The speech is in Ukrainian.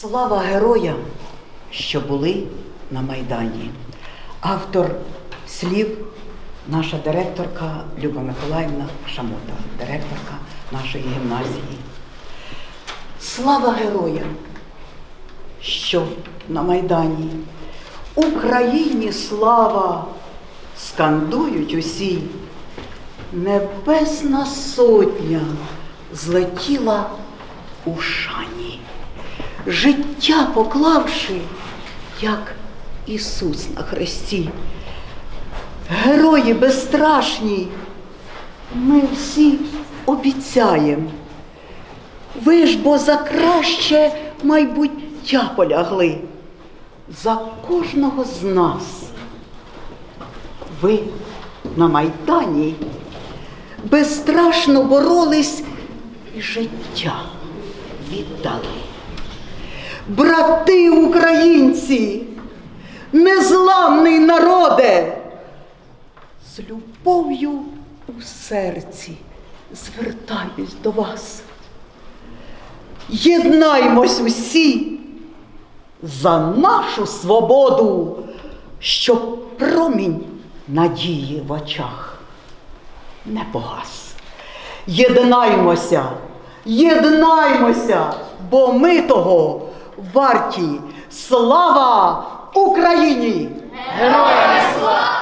Слава героям, що були на Майдані. Автор слів наша директорка Люба Миколаївна Шамота, директорка нашої гімназії. Слава героям, що на Майдані. Україні слава! Скандують усі. Небесна сотня злетіла у шані, життя поклавши, як Ісус на хресті. Герої безстрашні, ми всі обіцяєм. Ви ж бо за краще майбуття полягли, за кожного з нас. Ви на Майдані безстрашно боролись і життя віддали. Брати українці, незламний народе, з любов'ю у серці звертаюсь до вас. Єднаймось усі за нашу свободу, щоб промінь надії в очах не погас. Єднаймося, єднаймося, бо ми того варті. Слава Україні! Героям слава!